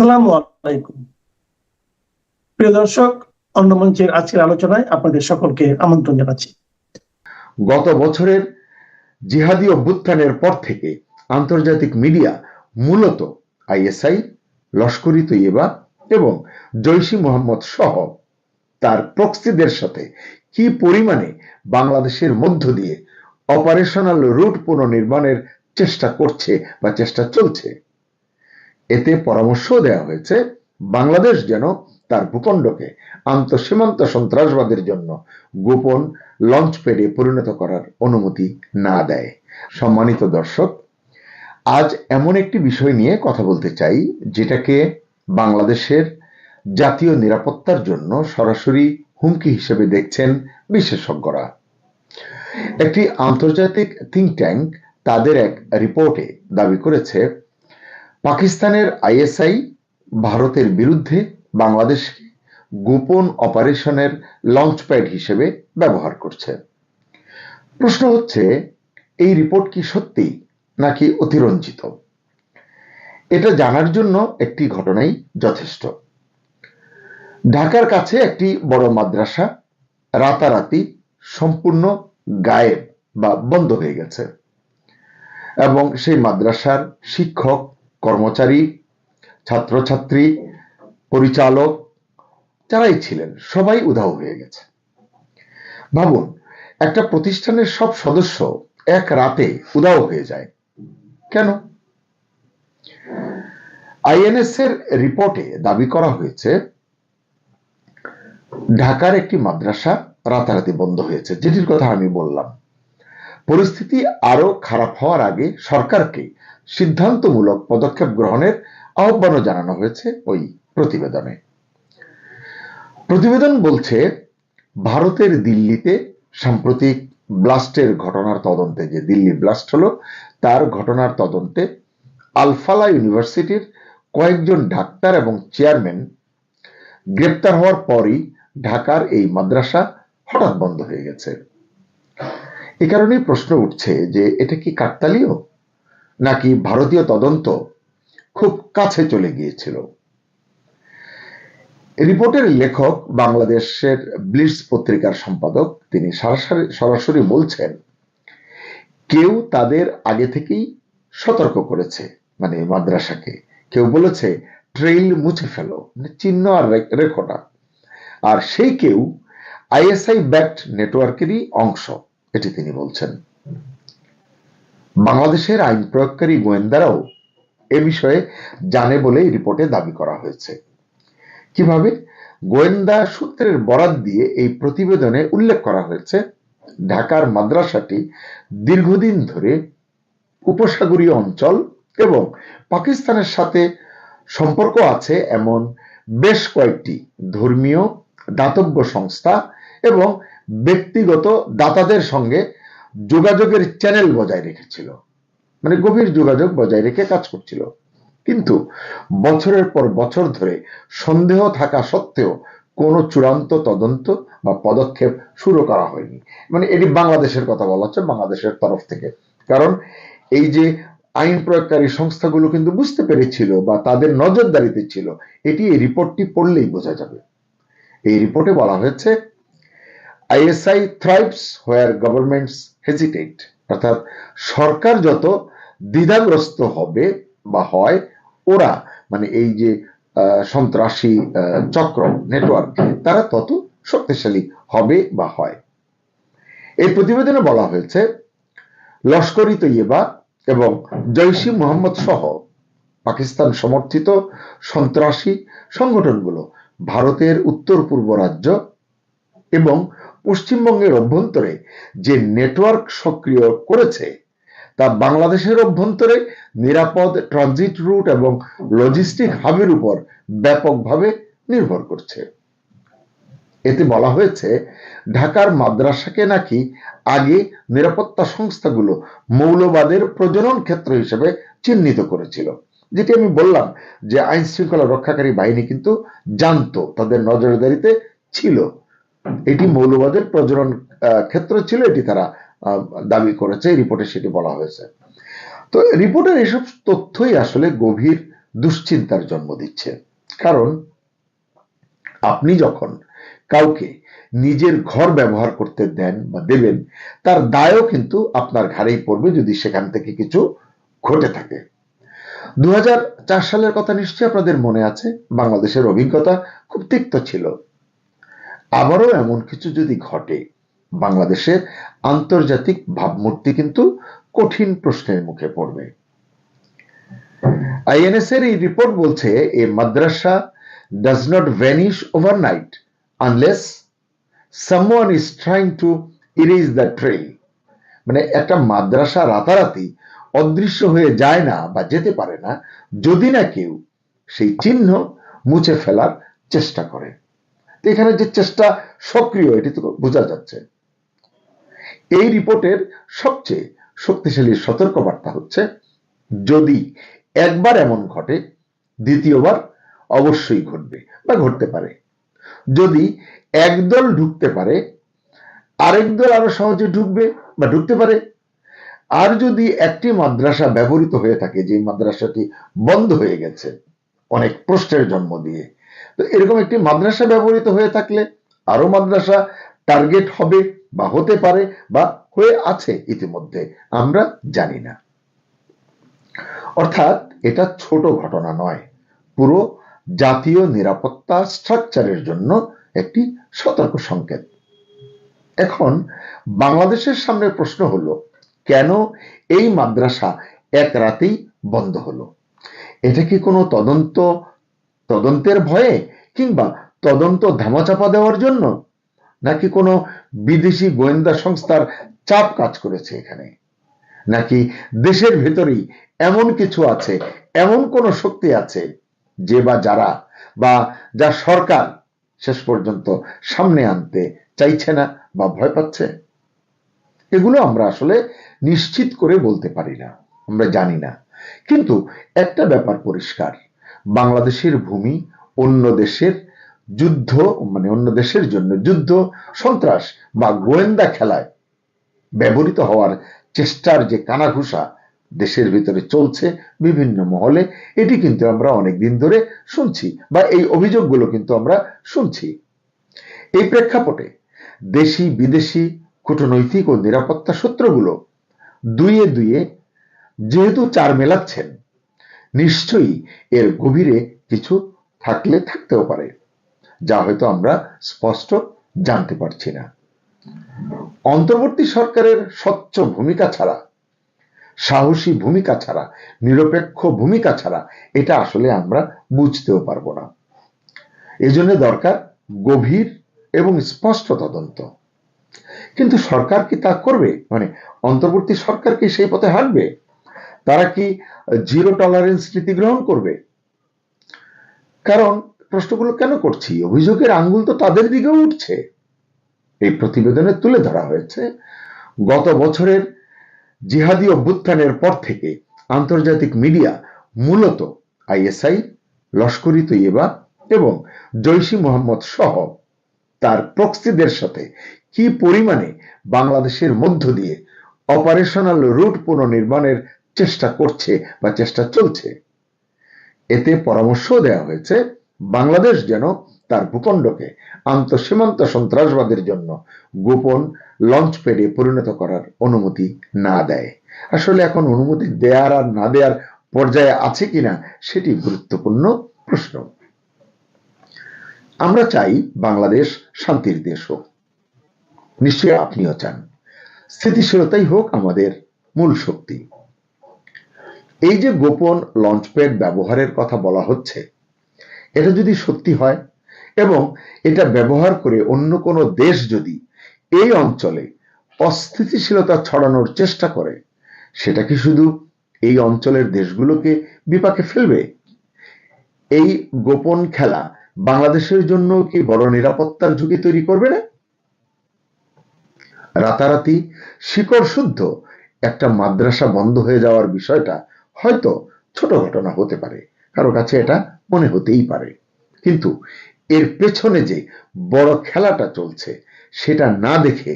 আসসালামু আলাইকুম। প্রিয় দর্শক, অন্য মঞ্চের আজকের আলোচনায় আপনাদের সকলকে আমন্ত্রণ জানাচ্ছি। গত বছরের জিহাদি অভ্যুত্থানের পর থেকে আন্তর্জাতিক মিডিয়া মূলত আইএসআই তৈয়বা এবং জৈশি মোহাম্মদ সহ তার প্রক্সিদের সাথে কি পরিমাণে বাংলাদেশের মধ্য দিয়ে অপারেশনাল রুট পুনর্নির্মাণের চেষ্টা করছে বা চেষ্টা চলছে এতে পরামর্শ দেওয়া হয়েছে, বাংলাদেশ যেন তার ভূখণ্ডকে আন্তঃসীমান্ত সন্ত্রাসবাদের জন্য গোপন লঞ্চ প্যাডে পরিণত করার অনুমতি না দেয়। সম্মানিত দর্শক, আজ এমন একটি বিষয় নিয়ে কথা বলতে চাই, যেটাকে বাংলাদেশের জাতীয় নিরাপত্তার জন্য সরাসরি হুমকি হিসেবে দেখছেন বিশেষজ্ঞরা। একটি আন্তর্জাতিক থিঙ্ক ট্যাঙ্ক তাদের এক রিপোর্টে দাবি করেছে পাকিস্তানের আইএসআই ভারতের বিরুদ্ধে বাংলাদেশকে গোপন অপারেশনের লঞ্চপ্যাড হিসেবে ব্যবহার করছে। প্রশ্ন হচ্ছে, এই রিপোর্ট কি সত্যি নাকি অতিরঞ্জিত? এটা জানার জন্য একটি ঘটনাই যথেষ্ট। ঢাকার কাছে একটি বড় মাদ্রাসা রাতারাতি সম্পূর্ণ গায়েব বা বন্ধ হয়ে গেছে। এবং সেই মাদ্রাসার শিক্ষক কর্মচারী, ছাত্রছাত্রী, পরিচালক, যারাই ছিলেন, সবাই উধাও হয়ে গেছে। ভাবুন, একটা প্রতিষ্ঠানের সব সদস্য এক রাতে উধাও হয়ে যায়। কেন? আইএনএস এর রিপোর্টে দাবি করা হয়েছে, ঢাকার একটি মাদ্রাসা রাতারাতি বন্ধ হয়েছে। যেটির কথা আমি বললাম। পরিস্থিতি আরও খারাপ হওয়ার আগে সরকারকে সিদ্ধান্তমূলক পদক্ষেপ গ্রহণের আহ্বানও জানানো হয়েছে ওই প্রতিবেদনে। প্রতিবেদন বলছে, ভারতের দিল্লিতে সাম্প্রতিক ব্লাস্টের ঘটনার তদন্তে, যে দিল্লি ব্লাস্ট হলো, তার ঘটনার তদন্তে আলফালা ইউনিভার্সিটির কয়েকজন ডাক্তার এবং চেয়ারম্যান গ্রেপ্তার হওয়ার পরই ঢাকার এই মাদ্রাসা হঠাৎ বন্ধ হয়ে গেছে। এ কারণেই প্রশ্ন উঠছে যে, এটা কি কাকতালীয়? নাকি ভারতীয় তদন্ত খুব কাছে চলে গিয়েছিল। রিপোর্টের লেখক বাংলাদেশের ব্লিটস পত্রিকার সম্পাদক, তিনি সরাসরি বলছেন, কেউ তাদের আগে থেকেই সতর্ক করেছে মানে মাদ্রাসাকে। কেউ বলেছে, ট্রেইল মুছে ফেলো মানে চিহ্ন আর রেখো না। আর সেই কেউ আইএসআই ব্যাক্ট নেটওয়ার্কেরই অংশ, এটি তিনি বলছেন। বাংলাদেশের আইন প্রয়োগকারী গোয়েন্দারাও এ বিষয়ে জানে বলেই রিপোর্টে দাবি করা হয়েছে। কীভাবে? গোয়েন্দা সূত্রের বরাত দিয়ে এই প্রতিবেদনে উল্লেখ করা হয়েছে, ঢাকার মাদ্রাসাটি দীর্ঘদিন ধরে উপসাগরীয় অঞ্চল এবং পাকিস্তানের সাথে সম্পর্ক আছে এমন বেশ কয়েকটি ধর্মীয় দাতব্য সংস্থা এবং ব্যক্তিগত দাতাদের সঙ্গে যোগাযোগের চ্যানেল বজায় রেখেছিল। মানে গভীর যোগাযোগ বজায় রেখে কাজ করছিল। কিন্তু বছরের পর বছর ধরে সন্দেহ থাকা সত্ত্বেও কোনো চূড়ান্ত তদন্ত বা পদক্ষেপ শুরু করা হয়নি। মানে এটি বাংলাদেশের কথা বলা হচ্ছে, বাংলাদেশের তরফ থেকে। কারণ এই যে আইন প্রয়োগকারী সংস্থাগুলো কিন্তু বুঝতে পেরেছিল বা তাদের নজরদারিতে ছিল, এটি এই রিপোর্টটি পড়লেই বোঝা যাবে। এই রিপোর্টে বলা হয়েছে ISI thrives where governments hesitate অর্থাৎ সরকার যত দ্বিধাগ্রস্ত হবে বা হয়, ওরা মানে এই যে সন্ত্রাসী চক্র নেটওয়ার্ক তারা তত শক্তিশালী হবে বা হয়। এই প্রতিবেদনে বলা হয়েছে লস্করি তৈয়বা এবং জৈশি মোহাম্মদ সহ পাকিস্তান সমর্থিত সন্ত্রাসী সংগঠনগুলো ভারতের উত্তর পূর্ব রাজ্য এবং পশ্চিমবঙ্গের অভ্যন্তরে যে নেটওয়ার্ক সক্রিয় করেছে, তা বাংলাদেশের অভ্যন্তরে নিরাপদ ট্রানজিট রুট এবং লজিস্টিক হাবের উপর ব্যাপকভাবে নির্ভর করছে। এতে বলা হয়েছে, ঢাকার মাদ্রাসাকে নাকি আগে নিরাপত্তা সংস্থাগুলো মৌলবাদের প্রজনন ক্ষেত্র হিসেবে চিহ্নিত করেছিল। যেটি আমি বললাম যে আইন শৃঙ্খলা রক্ষাকারী বাহিনী কিন্তু জানতো, তাদের নজরদারিতে ছিল। এটি মৌলবাদের প্রজনন ক্ষেত্র ছিল, এটি তারা দাবি করেছে রিপোর্টে সেটি বলা হয়েছে। তো রিপোর্টের এসব তথ্যই আসলে গভীর দুশ্চিন্তার জন্ম দিচ্ছে। কারণ আপনি যখন কাউকে নিজের ঘর ব্যবহার করতে দেন বা দেবেন, তার দায়ও কিন্তু আপনার ঘাড়েই পড়বে যদি সেখান থেকে কিছু ঘটে থাকে। দু হাজার চার সালের কথা নিশ্চয়ই আপনাদের মনে আছে, বাংলাদেশের অভিজ্ঞতা খুব তিক্ত ছিল। আবারও এমন কিছু যদি ঘটে, বাংলাদেশের আন্তর্জাতিক ভাবমূর্তি কিন্তু কঠিন প্রশ্নের মুখে পড়বে। আইএনএস এর এই রিপোর্ট বলছে, a madrasa does not vanish overnight unless someone is trying to erase the trail মানে একটা মাদ্রাসা রাতারাতি অদৃশ্য হয়ে যায় না বা যেতে পারে না, যদি না কেউ সেই চিহ্ন মুছে ফেলার চেষ্টা করে। এখানে যে চেষ্টা সক্রিয়, এটি তো বোঝা যাচ্ছে। এই রিপোর্টের সবচেয়ে শক্তিশালী সতর্কবার্তা হচ্ছে, যদি একবার এমন ঘটে, দ্বিতীয়বার অবশ্যই ঘটবে বা ঘটতে পারে। যদি একদল ঢুকতে পারে, আরেক দল আরও সহজে ঢুকবে বা ঢুকতে পারে। আর যদি একটি মাদ্রাসা ব্যবহৃত হয়ে থাকে যে মাদ্রাসাটি বন্ধ হয়ে গেছে, অনেক প্রশ্নের জন্ম দিয়ে এরকম একটি মাদ্রাসা ব্যবহৃত হয়ে থাকলে আরও মাদ্রাসা টার্গেট হবে বা হতে পারে বা হয়ে আছে ইতিমধ্যে, আমরা জানি না। অর্থাৎ এটা ছোট ঘটনা নয়, পুরো জাতীয় নিরাপত্তা স্ট্রাকচারের জন্য একটি সতর্ক সংকেত। এখন বাংলাদেশের সামনে প্রশ্ন হলো, কেন এই মাদ্রাসা এক রাতেই বন্ধ হলো? এটা কি কোনো তদন্ত তদন্তের ভয়ে কিংবা তদন্ত ধামাচাপা দেওয়ার জন্য নাকি কোনো বিদেশি গোয়েন্দা সংস্থার চাপ কাজ করেছে এখানে? নাকি দেশের ভেতরেই এমন কিছু আছে, এমন কোন শক্তি আছে, যে বা যারা বা যা সরকার শেষ পর্যন্ত সামনে আনতে চাইছে না বা ভয় পাচ্ছে? এগুলো আমরা আসলে নিশ্চিত করে বলতে পারি না, আমরা জানি না। কিন্তু একটা ব্যাপার পরিষ্কার বাংলাদেশের ভূমি, অন্য দেশের যুদ্ধ মানে অন্য দেশের জন্য যুদ্ধ, সন্ত্রাস বা গোয়েন্দা খেলায় ব্যবহৃত হওয়ার চেষ্টার যে কানাঘুষা দেশের ভিতরে চলছে বিভিন্ন মহলে, এটি কিন্তু আমরা অনেকদিন ধরে শুনছি বা এই অভিযোগগুলো কিন্তু আমরা শুনছি। এই প্রেক্ষাপটে দেশি, বিদেশি কূটনৈতিক ও নিরাপত্তা সূত্রগুলো দুইয়ে দুইয়ে যেহেতু চার মেলাচ্ছেন নিশ্চয়ই এর গভীরে কিছু থাকলে থাকতেও পারে, যা হয়তো আমরা স্পষ্ট জানতে পারছি না। অন্তর্বর্তী সরকারের স্বচ্ছ ভূমিকা ছাড়া, সাহসী ভূমিকা ছাড়া, নিরপেক্ষ ভূমিকা ছাড়া এটা আসলে আমরা বুঝতেও পারব না। এজন্য দরকার গভীর এবং স্পষ্ট তদন্ত। কিন্তু সরকার কি তা করবে? মানে অন্তর্বর্তী সরকার কি সেই পথে হাঁটবে? তারা কি জিরো টলারেন্স নীতি গ্রহণ করবে? কারণ প্রশ্নগুলো কেন করছি? অভিযোগের আঙ্গুল তো তাদের দিকেও উঠছে। এই প্রতিবেদনে তুলে ধরা হয়েছে, গত বছরের জিহাদি অভ্যুত্থানের পর থেকে আন্তর্জাতিক মিডিয়া মূলত আইএসআই, লস্করি তৈয়বা এবং জৈশি মোহাম্মদ সহ তার প্রক্সিদের সাথে কি পরিমাণে বাংলাদেশের মধ্য দিয়ে অপারেশনাল রুট পুনর্নির্মাণের চেষ্টা করছে বা চেষ্টা চলছে। এতে পরামর্শ দেওয়া হয়েছে, বাংলাদেশ যেন তার ভূখণ্ডকে আন্তঃসীমান্ত সন্ত্রাসবাদের জন্য গোপন লঞ্চ প্যাডে পরিণত করার অনুমতি না দেয়। আসলে এখন অনুমতি দেয়ার আর না দেওয়ার পর্যায়ে আছে কিনা সেটি গুরুত্বপূর্ণ প্রশ্ন। আমরা চাই বাংলাদেশ শান্তির দেশ হোক। নিশ্চয়ই আপনিও চান। স্থিতিশীলতাই হোক আমাদের মূল শক্তি। এই যে গোপন লঞ্চপ্যাড ব্যবহারের কথা বলা হচ্ছে, এটা যদি সত্যি হয় এবং এটা ব্যবহার করে অন্য কোনো দেশ যদি এই অঞ্চলে অস্থিতিশীলতা ছড়ানোর চেষ্টা করে, সেটা কি শুধু এই অঞ্চলের দেশগুলোকে বিপাকে ফেলবে? এই গোপন খেলা বাংলাদেশের জন্য কি বড় নিরাপত্তার ঝুঁকি তৈরি করবে না? রাতারাতি শিকড় শুদ্ধ একটা মাদ্রাসা বন্ধ হয়ে যাওয়ার বিষয়টা হয়তো ছোট ঘটনা হতে পারে। কারও কাছে এটা মনে হতেই পারে। কিন্তু এর পেছনে যে বড় খেলাটা চলছে, সেটা না দেখে